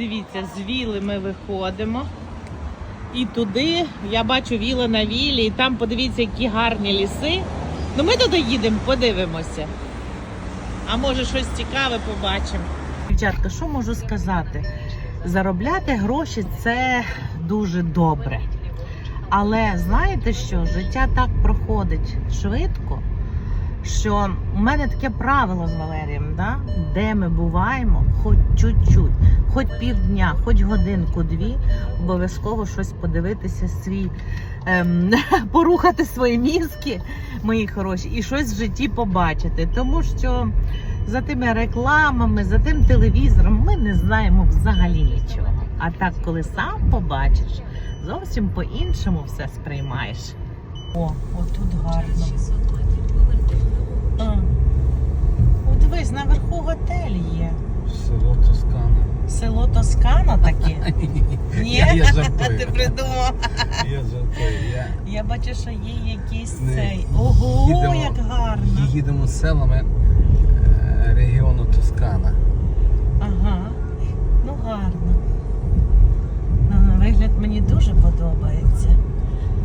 Дивіться, з віли ми виходимо. І туди я бачу віла на вілі, і там подивіться, які гарні ліси. Ну ми туди їдемо, подивимося. А може щось цікаве побачимо. Дівчатка, що можу сказати? Заробляти гроші це дуже добре. Але знаєте що? Життя так проходить швидко, що у мене таке правило з Валерієм, да? де ми буваємо, хоч чуть-чуть, хоч півдня, хоч годинку-дві, обов'язково щось подивитися свій, ем, порухати свої мізки, мої хороші, і щось в житті побачити. Тому що за тими рекламами, за тим телевізором ми не знаємо взагалі нічого. А так, коли сам побачиш, зовсім по-іншому все сприймаєш. О, отут гарно. А. О, дивись, наверху готель є. Село Тоскана. Село Тоскана таке. Ні, Я- жартую. ти придумав. Я жартую. Я... Я бачу, що є якийсь цей. Ого, як гарно. Їдемо селами е, регіону Тоскана. Ага, ну гарно. Вигляд мені дуже подобається.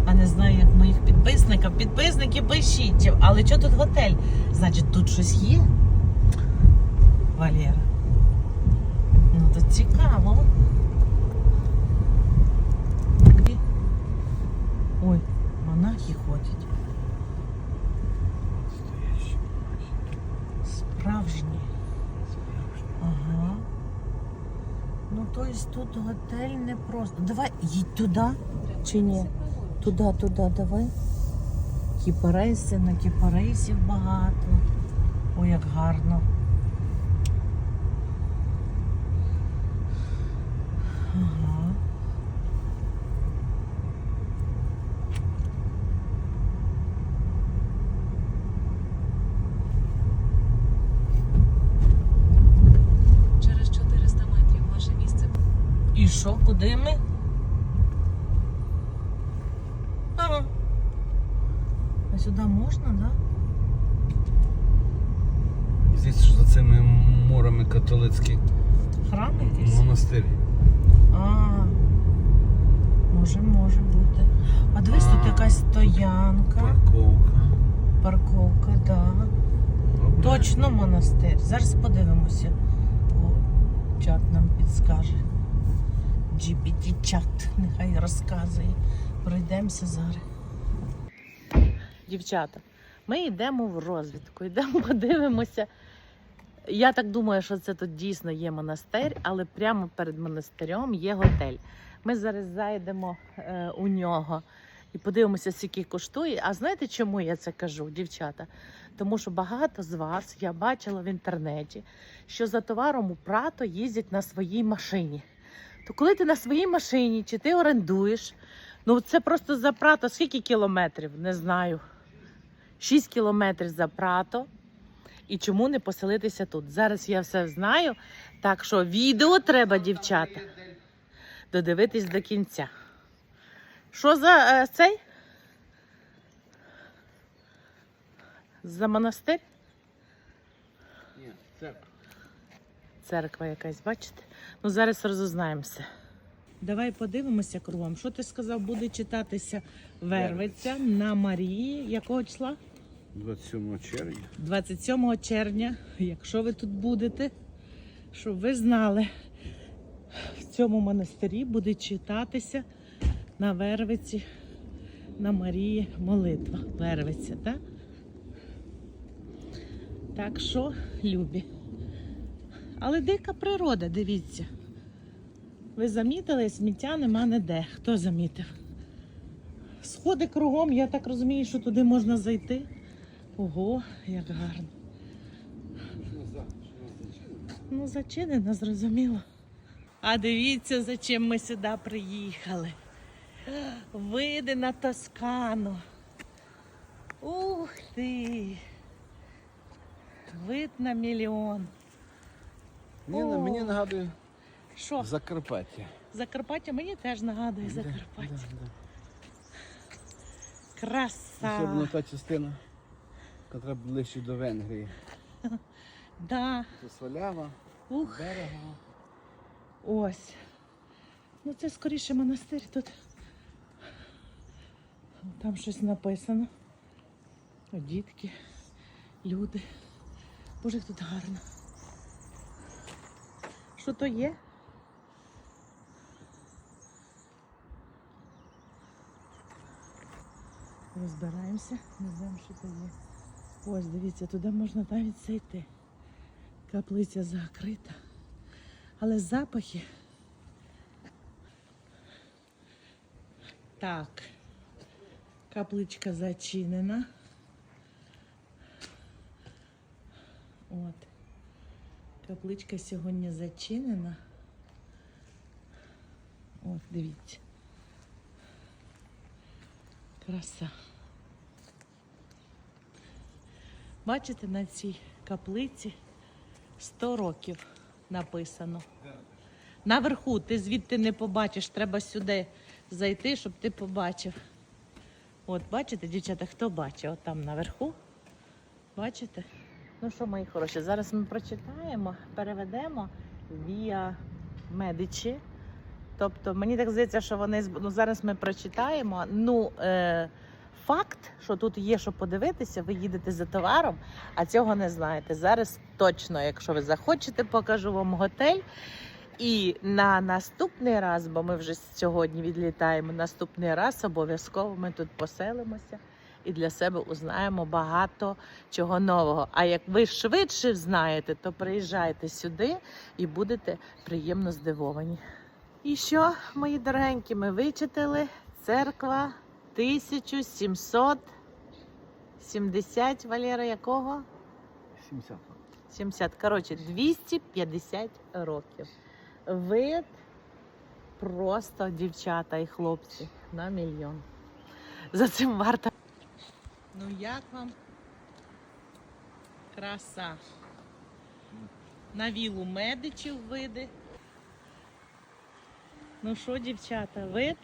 А не знаю, як моїх підписників. Підписники пишіть. Але що тут готель? Значить, тут щось є? Валера. Ну тут цікаво. Ой, монахи ходять. Справжні. Ага. Ну, то есть тут готель не просто. Давай, їдь туди чи ні? Туди, туди, давай. Кіпариси, на кіпарисів багато. Ой, як гарно. Ага. Через 400 метрів ваше місце. І що, куди ми? Ага. А сюди можна, так? Да? Що за цими морами католицький Храм якийсь? монастир. А, може, може бути. А дивись, тут А, якась стоянка, Парковка. парковка, да. Добре. Точно монастир. Зараз подивимося. О, чат нам підскаже. GPT-чат, нехай розказує. Пройдемося зараз. Дівчата, ми йдемо в розвідку, йдемо, подивимося. Я так думаю, що це тут дійсно є монастир, але прямо перед монастирем є готель. Ми зараз зайдемо е, у нього і подивимося, скільки коштує. А знаєте, чому я це кажу, дівчата? Тому що багато з вас я бачила в інтернеті, що за товаром у Прато їздять на своїй машині. То коли ти на своїй машині чи ти орендуєш, ну це просто за Прато скільки кілометрів? Не знаю. 6 кілометрів за Прато. І чому не поселитися тут? Зараз я все знаю. Так що відео треба, дівчата, додивитись до кінця. Що за е, цей? За монастир? Ні, церква. Церква якась, бачите? Ну зараз розузнаємося. Давай подивимося кругом. Що ти сказав, буде читатися Вервиця на Марії. Якого числа? 27 червня. 27 червня, якщо ви тут будете, щоб ви знали, в цьому монастирі буде читатися на Вервиці, на Марії молитва. Вервиця, так? Так що, любі. Але дика природа, дивіться. Ви замітили, сміття нема ніде. Хто замітив? Сходи кругом, я так розумію, що туди можна зайти. Ого, як гарно. Ну, зачинено, зрозуміло. А дивіться, за чим ми сюди приїхали. Види на Тоскану. Ух ти! Вид на мільйон. Ні, мені нагадує Що? Закарпаття. Закарпаття мені теж нагадує Да, Закарпаття. да, да. Краса. Особливо та частина, яка ближче до Венгрії. Да. Це Солява, Ух. берега. Ось. Ну це скоріше монастир тут. Там щось написано. О, дітки, люди. Боже, як тут гарно. Що то є? Розбираємося, не знаємо, що то є. Ось, дивіться, туди можна навіть зайти. Каплиця закрита. Але запахи. Так. Капличка зачинена. От. Капличка сьогодні зачинена. От, дивіться. Краса. Бачите, на цій каплиці 100 років написано. Наверху ти звідти не побачиш, треба сюди зайти, щоб ти побачив. От, бачите, дівчата, хто бачить? От там наверху. Бачите? Ну що, мої хороші, зараз ми прочитаємо, переведемо Віа Медичі. Тобто, мені так здається, що вони ну, зараз ми прочитаємо. Ну, е, факт, що тут є що подивитися, ви їдете за товаром, а цього не знаєте. Зараз точно, якщо ви захочете, покажу вам готель. І на наступний раз, бо ми вже сьогодні відлітаємо, наступний раз обов'язково ми тут поселимося і для себе узнаємо багато чого нового. А як ви швидше знаєте, то приїжджайте сюди і будете приємно здивовані. І що, мої дорогенькі, ми вичитали церква 1770 Валера якого? 70. 70. Коротше, 250 років. Вид просто дівчата і хлопці на мільйон. За цим варто. Ну як вам? Краса. На вілу медичів види. Ну що, дівчата, вид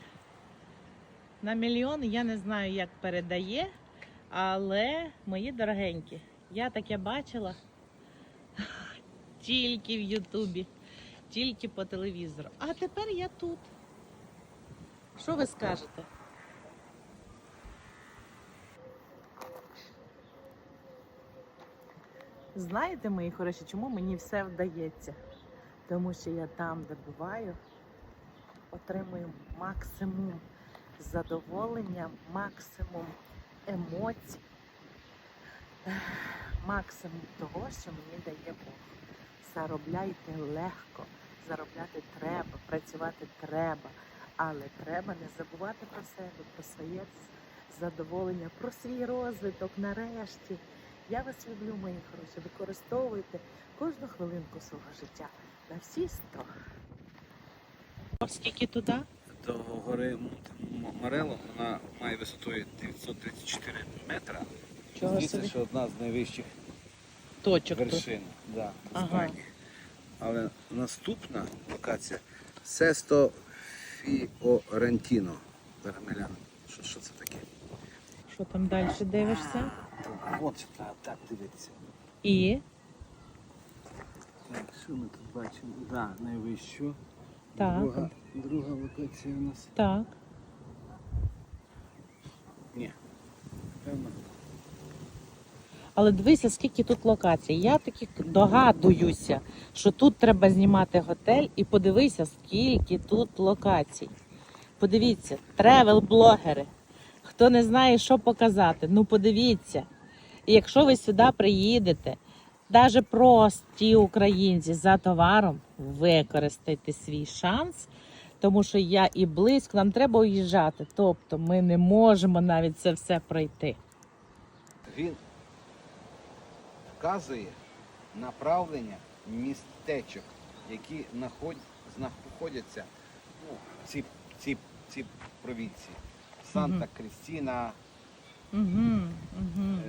на мільйон, я не знаю, як передає, але мої дорогенькі, я таке бачила тільки в Ютубі, тільки по телевізору. А тепер я тут. Що ви скажете? Знаєте, мої хороші, чому мені все вдається? Тому що я там, де буваю, отримую максимум задоволення, максимум емоцій, максимум того, що мені дає Бог. Заробляйте легко, заробляти треба, працювати треба, але треба не забувати про себе, про своє задоволення, про свій розвиток нарешті. Я вас люблю, мої хороші. Використовуйте кожну хвилинку свого життя на всі сто. Скільки туди? До гори Морело вона має висотою 934 метра. Чого Здається, собі? що одна з найвищих Точок вершин да, Ага. Іспанії. Але наступна локація Сесто Фіорентіно. Зараз що, що це таке. Що там далі дивишся? От що треба так дивитися. І Так, що ми тут бачимо? Да, найвищу. Так. Друга, друга локація у нас. так. Ні. Певно. Але дивися, скільки тут локацій. Я таки догадуюся, що тут треба знімати готель і подивися, скільки тут локацій. Подивіться, тревел-блогери. Хто не знає, що показати, ну подивіться. І якщо ви сюди приїдете, навіть прості українці за товаром, використайте свій шанс, тому що я і близько, нам треба уїжджати. Тобто ми не можемо навіть це все пройти. Він вказує направлення містечок, які знаходяться ну, в цій, цій, цій провінції. Санта Крістіна, Угу, угу.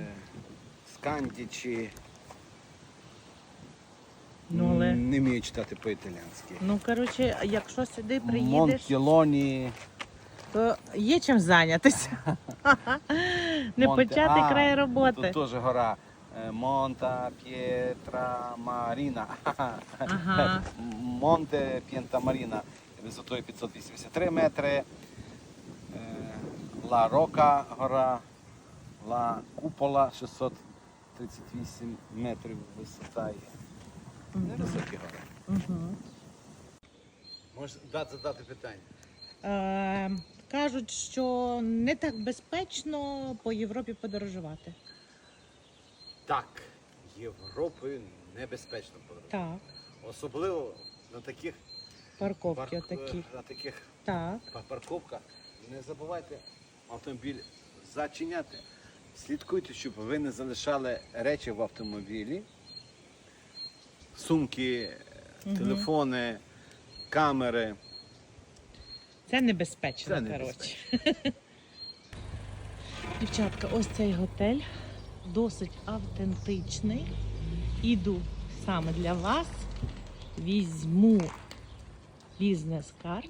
Скандічі. Ну, але- Не вмію читати по-італіянськи. Ну, коротше, якщо сюди приїдеш, Монтілоні. то є чим зайнятися. Не Монте- почати А, край роботи. Тут теж гора е, Монта П'єтра Маріна. Ага. Монте П'єнта Маріна висотою 583 метри. Е, Ла Рока гора, Ла Купола 638 метрів висота є. Невисокі гори. Угу. Можеш дати задати питання? Е, кажуть, що не так безпечно по Європі подорожувати. Так, Європою небезпечно подорожувати. Так, Особливо на таких, парковки парк- отакі. на таких Так. па- парковках. Не забувайте автомобіль зачиняти. Слідкуйте, щоб ви не залишали речі в автомобілі, сумки, Мгм. телефони, камери. Це небезпечно, Це коротше. Дівчатка, ось цей готель досить автентичний. Іду саме для вас. Візьму бізнес-карт.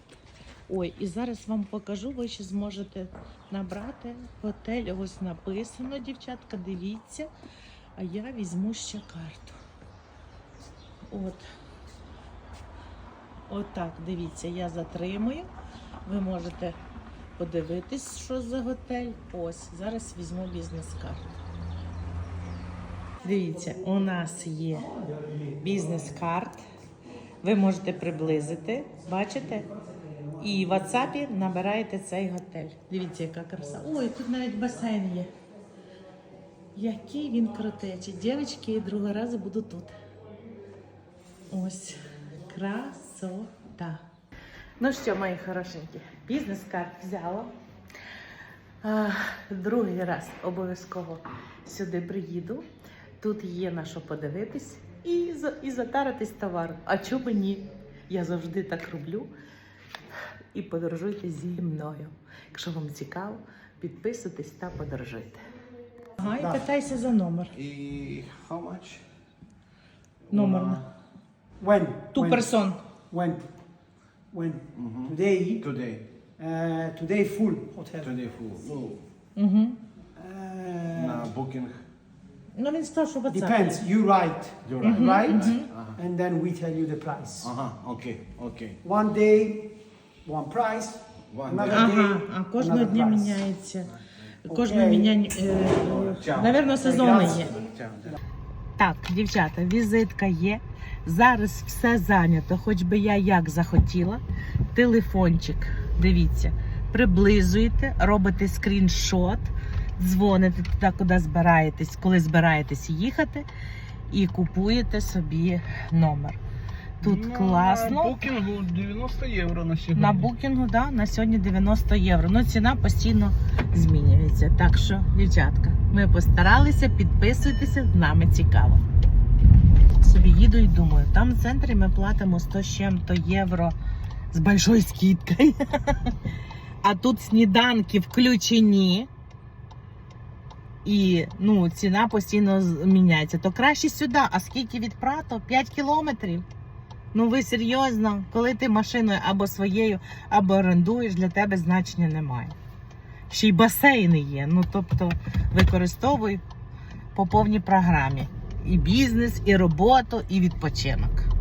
Ой, і зараз вам покажу, ви ще зможете набрати готель. Ось написано, дівчатка, дивіться. А я візьму ще карту. От. Отак, дивіться, я затримую. Ви можете подивитись, що за готель. Ось, зараз візьму бізнес-карту. Дивіться, у нас є бізнес-карт. Ви можете приблизити, бачите? І в WhatsApp набираєте цей готель. Дивіться, яка краса. Ой, тут навіть басейн є. Який він крутечий. Дівчатки, другого разу буду тут. Ось красота. Ну що, мої хорошенькі, бізнес-карт взяла. А, другий раз обов'язково сюди приїду. Тут є на що подивитись і, і затаритись товаром. А чому ні? Я завжди так роблю. І подорожуйте зі мною. Якщо вам цікаво, підписуйтесь та подорожуйте. Ага, і питайся за номер. І how much? Номер. When? Ту when? персон. When? When? Today? Today. Uh, today full hotel. Today full. Ну, Угу. Uh, на booking. Ну він сказав, що в WhatsApp. Depends. You write. You're right. Right? Ага. And then we tell you the price. Ага, окей, окей. One day, one price. One Another day. Ага, day, а кожного another дня price. міняється. Кожного Окей. міняння. Чао. Навірно, сезони є. Так, дівчата, візитка є. Зараз все зайнято, хоч би я як захотіла. Телефончик, дивіться, приблизуєте, робите скріншот, дзвоните туди, куди збираєтесь, коли збираєтесь їхати, і купуєте собі номер. Тут На класно. букінгу 90 євро на сьогодні. На букінгу, да, на сьогодні 90 євро. Ну, ціна постійно змінюється. Так що, дівчатка, ми постаралися, підписуйтеся, з нами цікаво. Собі їду і думаю, там в центрі ми платимо 100 з чим-то євро з большою скидкою. А тут сніданки включені. І ну, ціна постійно міняється. То краще сюди. А скільки від Прато? 5 кілометрів. Ну ви серйозно, коли ти машиною або своєю, або орендуєш, для тебе значення немає. Ще й басейни є. Ну тобто використовуй по повній програмі. І бізнес, і роботу, і відпочинок.